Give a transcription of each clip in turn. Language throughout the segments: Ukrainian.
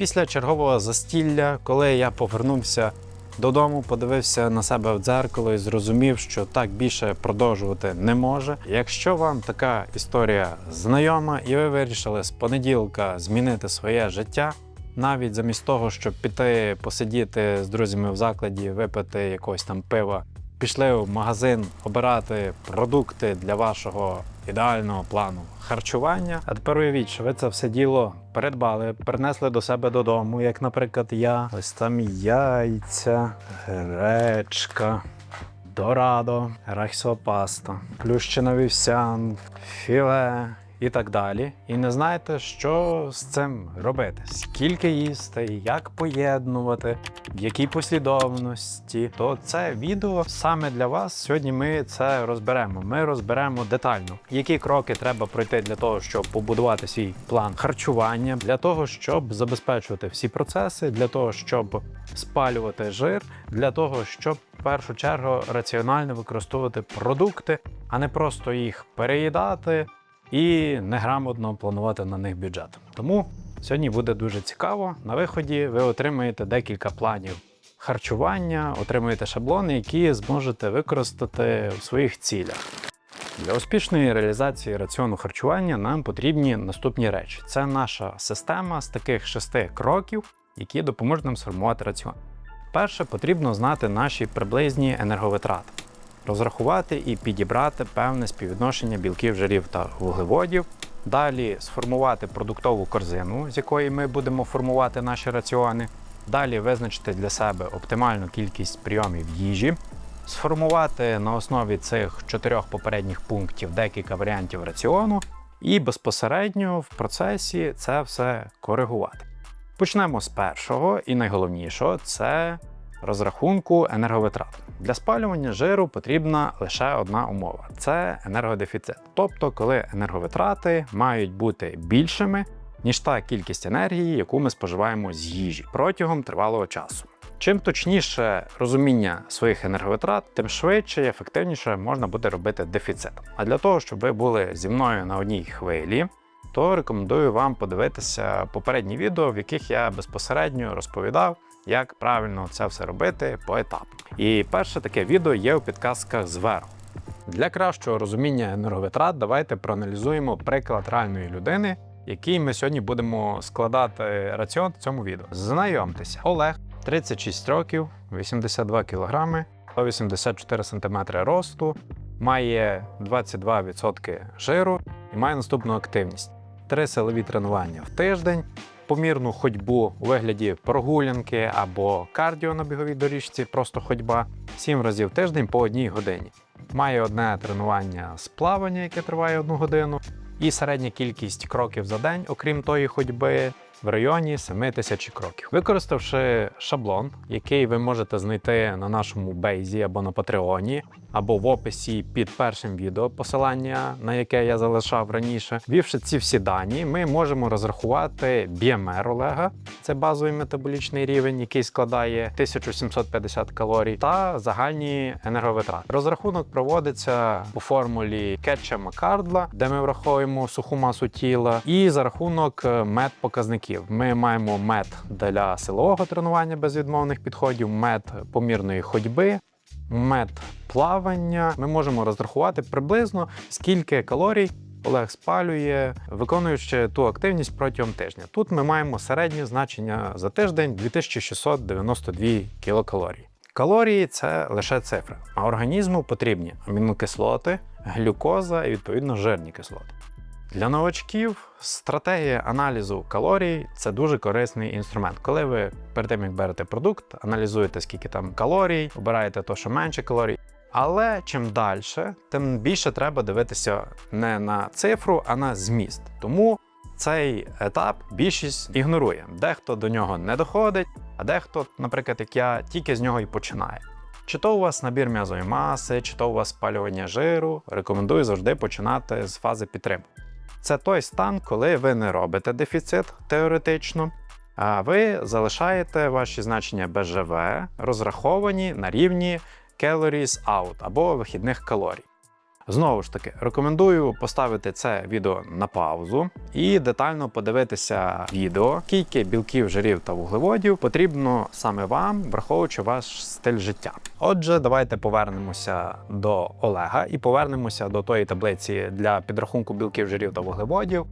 Після чергового застілля, коли я повернувся додому, подивився на себе в дзеркало і зрозумів, що так більше продовжувати не може. Якщо вам така історія знайома, і ви вирішили з понеділка змінити своє життя, навіть замість того, щоб піти посидіти з друзями в закладі, випити якогось там пива, пішли в магазин обирати продукти для вашого ідеального плану харчування. А тепер уявіть, що ви це все діло передбали, принесли до себе додому, як, наприклад, я. Ось там яйця, гречка. Дорадо, райсова паста, плющена вівсян, філе і так далі. І не знаєте, що з цим робити, скільки їсти, як поєднувати, в якій послідовності. То це відео саме для вас. Сьогодні ми це розберемо. Ми розберемо детально, які кроки треба пройти для того, щоб побудувати свій план харчування, для того, щоб забезпечувати всі процеси, для того, щоб спалювати жир, для того, щоб в першу чергу раціонально використовувати продукти, а не просто їх переїдати і неграмотно планувати на них бюджет. Тому сьогодні буде дуже цікаво. На виході ви отримаєте декілька планів харчування, отримуєте шаблони, які зможете використати в своїх цілях. Для успішної реалізації раціону харчування нам потрібні наступні речі: це наша система з таких шести кроків, які допоможуть нам сформувати раціон. Перше, потрібно знати наші приблизні енерговитрати, розрахувати і підібрати певне співвідношення білків, жирів та вуглеводів. Далі сформувати продуктову корзину, з якої ми будемо формувати наші раціони. Далі визначити для себе оптимальну кількість прийомів їжі, сформувати на основі цих чотирьох попередніх пунктів декілька варіантів раціону і безпосередньо в процесі це все коригувати. Почнемо з першого і найголовнішого це розрахунку енерговитрат. Для спалювання жиру потрібна лише одна умова це енергодефіцит. Тобто, коли енерговитрати мають бути більшими, ніж та кількість енергії, яку ми споживаємо з їжі протягом тривалого часу. Чим точніше розуміння своїх енерговитрат, тим швидше і ефективніше можна буде робити дефіцит. А для того, щоб ви були зі мною на одній хвилі, то рекомендую вам подивитися попередні відео, в яких я безпосередньо розповідав, як правильно це все робити поетапно. І перше таке відео є у підказках зверху. Для кращого розуміння енерговитрат давайте проаналізуємо приклад реальної людини, який ми сьогодні будемо складати раціон в цьому відео. Знайомтеся, Олег, 36 років, 82 кг, 184 см росту, має 22% жиру і має наступну активність: три силові тренування в тиждень, помірну ходьбу у вигляді прогулянки або кардіо на біговій доріжці, просто ходьба, 7 разів в тиждень по одній годині. Має одне тренування з плавання, яке триває одну годину, і середня кількість кроків за день, окрім тої ходьби, в районі 7 тисяч кроків. Використавши шаблон, який ви можете знайти на нашому бейзі або на Патреоні, або в описі під першим відео, посилання на яке я залишав раніше. Ввівши ці всі дані, ми можемо розрахувати BMR Олега, це базовий метаболічний рівень, який складає 1750 калорій, та загальні енерговитрати. Розрахунок проводиться по формулі кетча Маккардла, де ми враховуємо суху масу тіла, і за рахунок мет показників. Ми маємо мет для силового тренування без відмовних підходів, мет помірної ходьби. Мет плавання ми можемо розрахувати приблизно скільки калорій Олег спалює, виконуючи ту активність протягом тижня. Тут ми маємо середнє значення за тиждень 2692 кілокалорії. Калорії це лише цифри, а організму потрібні амінокислоти, глюкоза і відповідно жирні кислоти. Для новачків стратегія аналізу калорій це дуже корисний інструмент. Коли ви перед тим як берете продукт, аналізуєте скільки там калорій, обираєте то, що менше калорій. Але чим далі, тим більше треба дивитися не на цифру, а на зміст. Тому цей етап більшість ігнорує. Дехто до нього не доходить, а дехто, наприклад, як я, тільки з нього і починає. Чи то у вас набір м'язової маси, чи то у вас спалювання жиру, рекомендую завжди починати з фази підтримки. Це той стан, коли ви не робите дефіцит теоретично, а ви залишаєте ваші значення БЖВ розраховані на рівні calories out або вихідних калорій. Знову ж таки, рекомендую поставити це відео на паузу і детально подивитися відео, скільки білків, жирів та вуглеводів потрібно саме вам, враховуючи ваш стиль життя. Отже, давайте повернемося до Олега і повернемося до тої таблиці для підрахунку білків, жирів та вуглеводів.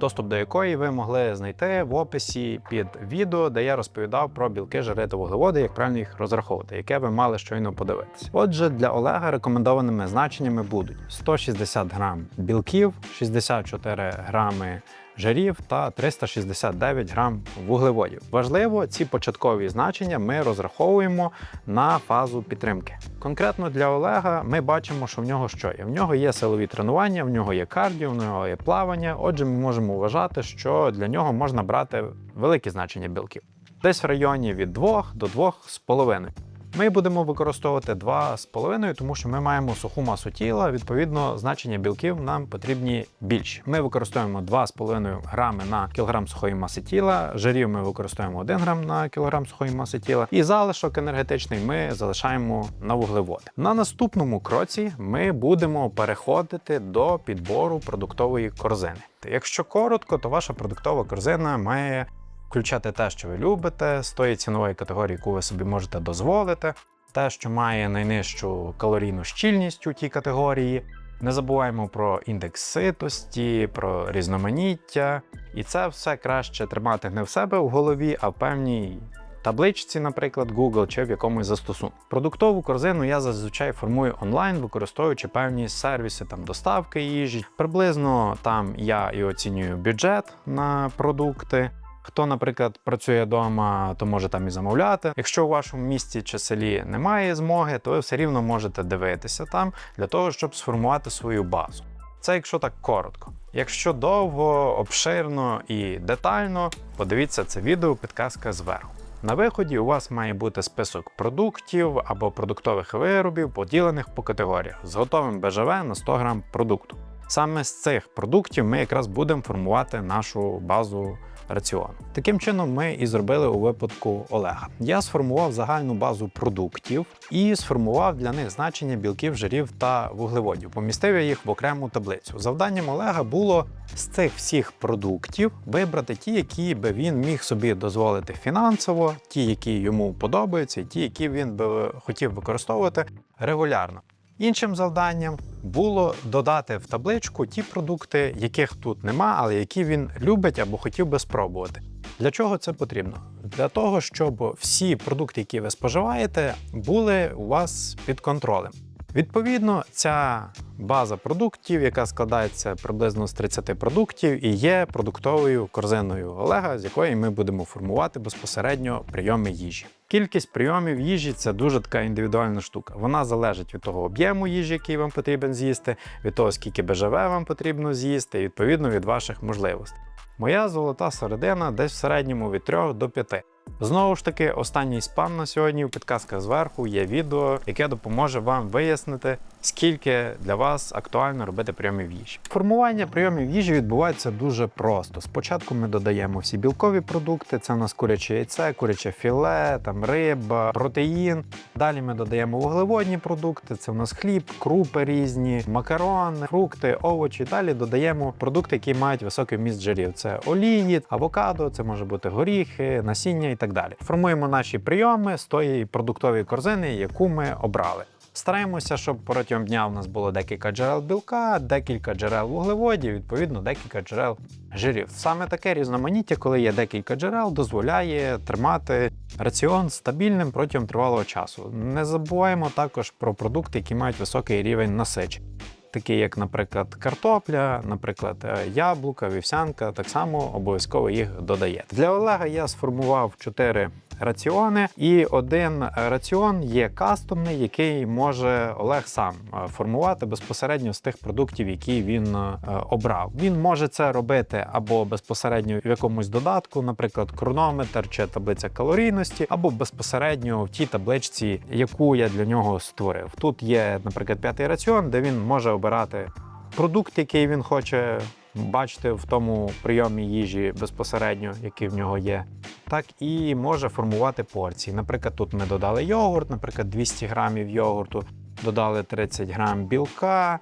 Доступ до якої ви могли знайти в описі під відео, де я розповідав про білки, жири вуглеводи, як правильно їх розраховувати, яке ви мали щойно подивитися. Отже, для Олега рекомендованими значеннями будуть 160 грам білків, 64 грами жирів та 369 грам вуглеводів. Важливо, ці початкові значення ми розраховуємо на фазу підтримки. Конкретно для Олега ми бачимо, що в нього що є. В нього є силові тренування, в нього є кардіо, в нього є плавання. Отже, ми можемо вважати, що для нього можна брати великі значення білків. Десь в районі від 2 до 2,5. Ми будемо використовувати 2,5, тому що ми маємо суху масу тіла. Відповідно, значення білків нам потрібні більші. Ми використовуємо 2,5 грами на кілограм сухої маси тіла. Жирів ми використовуємо 1 грам на кілограм сухої маси тіла. І залишок енергетичний ми залишаємо на вуглеводи. На наступному кроці ми будемо переходити до підбору продуктової корзини. Якщо коротко, то ваша продуктова корзина має включати те, що ви любите, з тої цінової категорії, яку ви собі можете дозволити, те, що має найнижчу калорійну щільність у тій категорії. Не забуваємо про індекс ситості, про різноманіття. І це все краще тримати не в себе в голові, а в певній табличці, наприклад, Google чи в якомусь застосунку. Продуктову корзину я зазвичай формую онлайн, використовуючи певні сервіси там доставки їжі. Приблизно там я і оцінюю бюджет на продукти. Хто, наприклад, працює вдома, то може там і замовляти. Якщо у вашому місті чи селі немає змоги, то ви все рівно можете дивитися там для того, щоб сформувати свою базу. Це якщо так коротко. Якщо довго, обширно і детально, подивіться це відео, підказка зверху. На виході у вас має бути список продуктів або продуктових виробів, поділених по категоріях з готовим БЖВ на 100 грам продукту. Саме з цих продуктів ми якраз будемо формувати нашу базу раціону. Таким чином, ми і зробили у випадку Олега. Я сформував загальну базу продуктів і сформував для них значення білків, жирів та вуглеводів. Помістив я їх в окрему таблицю. Завданням Олега було з цих всіх продуктів вибрати ті, які би він міг собі дозволити фінансово, ті, які йому подобаються, і ті, які він би хотів використовувати регулярно. Іншим завданням було додати в табличку ті продукти, яких тут нема, але які він любить або хотів би спробувати. Для чого це потрібно? Для того, щоб всі продукти, які ви споживаєте, були у вас під контролем. Відповідно, ця база продуктів, яка складається приблизно з 30 продуктів, і є продуктовою корзиною Олега, з якої ми будемо формувати безпосередньо прийоми їжі. Кількість прийомів їжі це дуже така індивідуальна штука. Вона залежить від того об'єму їжі, який вам потрібен з'їсти, від того, скільки БЖВ вам потрібно з'їсти, і відповідно від ваших можливостей. Моя золота середина десь в середньому від 3 до 5. Знову ж таки, останній спам на сьогодні в підказках зверху. Є відео, яке допоможе вам вияснити, скільки для вас актуально робити прийомів їжі. Формування прийомів їжі відбувається дуже просто. Спочатку ми додаємо всі білкові продукти, це у нас куряче яйце, куряче філе, там риба, протеїн. Далі ми додаємо вуглеводні продукти, це у нас хліб, крупи різні, макарони, фрукти, овочі. Далі додаємо продукти, які мають високий вміст жирів. Це олії, авокадо, це може бути горіхи, насіння і так далі. Формуємо наші прийоми з тої продуктової корзини, яку ми обрали. Стараємося, щоб протягом дня у нас було декілька джерел білка, декілька джерел вуглеводів, відповідно, декілька джерел жирів. Саме таке різноманіття, коли є декілька джерел, дозволяє тримати раціон стабільним протягом тривалого часу. Не забуваємо також про продукти, які мають високий рівень насичення. Такі, як, наприклад, картопля, наприклад, е, яблука, вівсянка, так само обов'язково їх додаєте. Для Олега я сформував 4 раціони, і один раціон є кастомний, який може Олег сам е, формувати безпосередньо з тих продуктів, які він е, обрав. Він може це робити або безпосередньо в якомусь додатку, наприклад, хронометр чи таблиця калорійності, або безпосередньо в тій табличці, яку я для нього створив. Тут є, наприклад, п'ятий раціон, де він може обирати продукт, який він хоче бачити в тому прийомі їжі безпосередньо, який в нього є, так і може формувати порції. Наприклад, тут ми додали йогурт, наприклад, 200 грамів йогурту, додали 30 грам білка.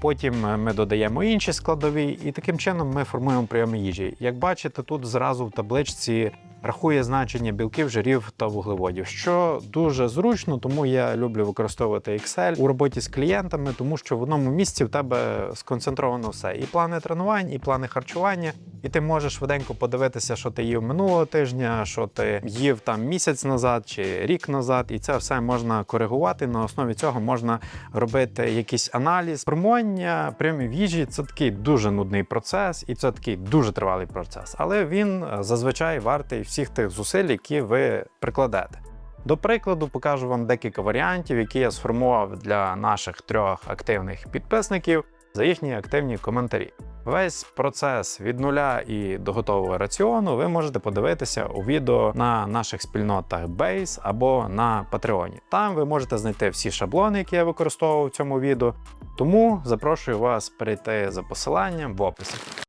потім е, ми додаємо інші складові, і таким чином ми формуємо прийоми їжі. Як бачите, тут зразу в табличці рахує значення білків, жирів та вуглеводів, що дуже зручно, тому я люблю використовувати Excel у роботі з клієнтами, тому що в одному місці в тебе сконцентровано все: і плани тренувань, і плани харчування. І ти можеш швиденько подивитися, що ти їв минулого тижня, що ти їв там місяць назад чи рік назад, і це все можна коригувати. На основі цього можна робити якийсь аналіз. Формування прямів їжі це такий дуже нудний процес, і це такий дуже тривалий процес. Але він е, зазвичай вартий всіх тих зусиль, які ви прикладете. До прикладу, покажу вам декілька варіантів, які я сформував для наших трьох активних підписників за їхні активні коментарі. Весь процес від нуля і до готового раціону ви можете подивитися у відео на наших спільнотах Base або на Патреоні. Там ви можете знайти всі шаблони, які я використовував в цьому відео. Тому запрошую вас перейти за посиланням в описі.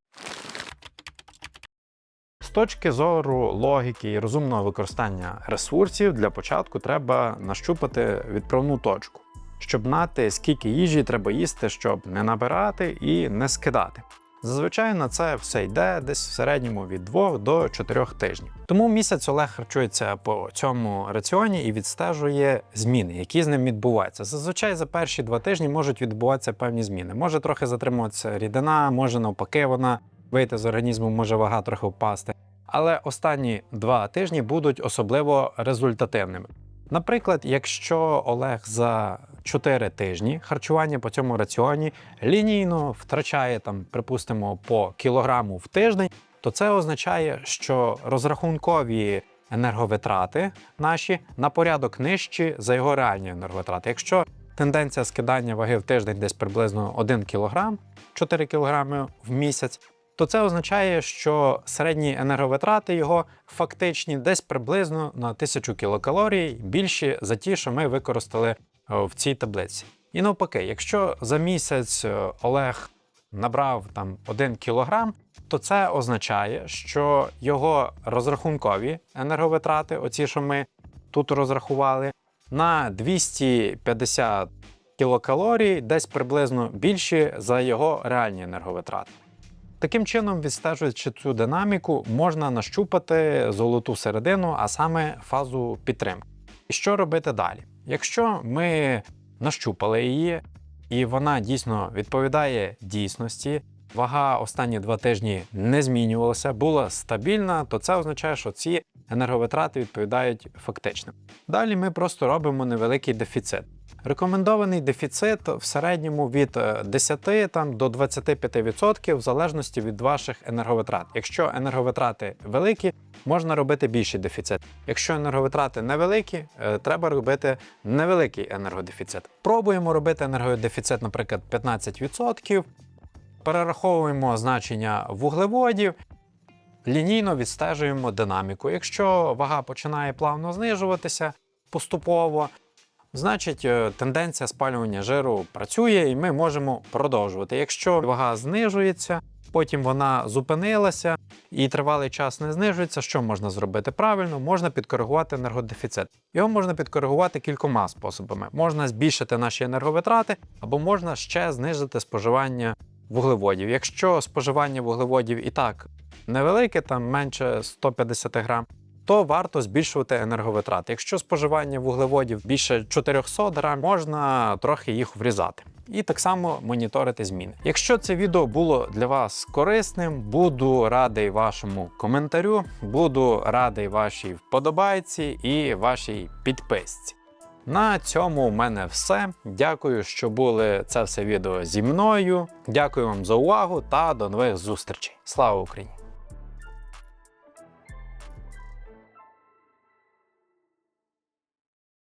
Точки зору логіки і розумного використання ресурсів, для початку треба нащупати відправну точку, щоб знати, скільки їжі треба їсти, щоб не набирати і не скидати. Зазвичай на це все йде десь в середньому від 2 до 4 тижнів. Тому місяць Олег харчується по цьому раціоні і відстежує зміни, які з ним відбуваються. Зазвичай за перші два тижні можуть відбуватися певні зміни. Може трохи затримуватися рідина, може навпаки, вона вийти з організму, може вага трохи впасти. Але останні два тижні будуть особливо результативними. Наприклад, якщо Олег за 4 тижні харчування по цьому раціоні лінійно втрачає там, припустимо, по кілограму в тиждень, то це означає, що розрахункові енерговитрати наші на порядок нижчі за його реальні енерговитрати. Якщо тенденція скидання ваги в тиждень десь приблизно 1 кг, 4 кг в місяць, то це означає, що середні енерговитрати його фактичні десь приблизно на 1000 кілокалорій більші за ті, що ми використали е, в цій таблиці. І навпаки, якщо за місяць е, Олег набрав там 1 кілограм, то це означає, що його розрахункові енерговитрати, оці, що ми тут розрахували, на 250 кілокалорій десь приблизно більші за його реальні енерговитрати. Таким чином, відстежуючи цю динаміку, можна нащупати золоту середину, а саме фазу підтримки. І що робити далі? Якщо ми нащупали її, і вона дійсно відповідає дійсності, вага останні два тижні не змінювалася, була стабільна, то це означає, що ці енерговитрати відповідають фактичним. Далі ми просто робимо невеликий дефіцит. Рекомендований дефіцит в середньому від е, 10 там, до 25% в залежності від ваших енерговитрат. Якщо енерговитрати великі, можна робити більший дефіцит. Якщо енерговитрати невеликі, е, треба робити невеликий енергодефіцит. Пробуємо робити енергодефіцит, наприклад, 15%. Перераховуємо значення вуглеводів, лінійно відстежуємо динаміку. Якщо вага починає плавно знижуватися поступово, значить е, тенденція спалювання жиру працює і ми можемо продовжувати. Якщо вага знижується, потім вона зупинилася і тривалий час не знижується, що можна зробити правильно? Можна підкоригувати енергодефіцит. Його можна підкоригувати кількома способами. Можна збільшити наші енерговитрати, або можна ще знизити споживання вуглеводів. Якщо споживання вуглеводів і так невелике, там менше 150 грам, то варто збільшувати енерговитрати. Якщо споживання вуглеводів більше 400 грам, можна трохи їх врізати. І так само моніторити зміни. Якщо це відео було для вас корисним, буду радий вашому коментарю, буду радий вашій вподобайці і вашій підписці. На цьому у мене все. Дякую, що були це все відео зі мною. Дякую вам за увагу та до нових зустрічей. Слава Україні!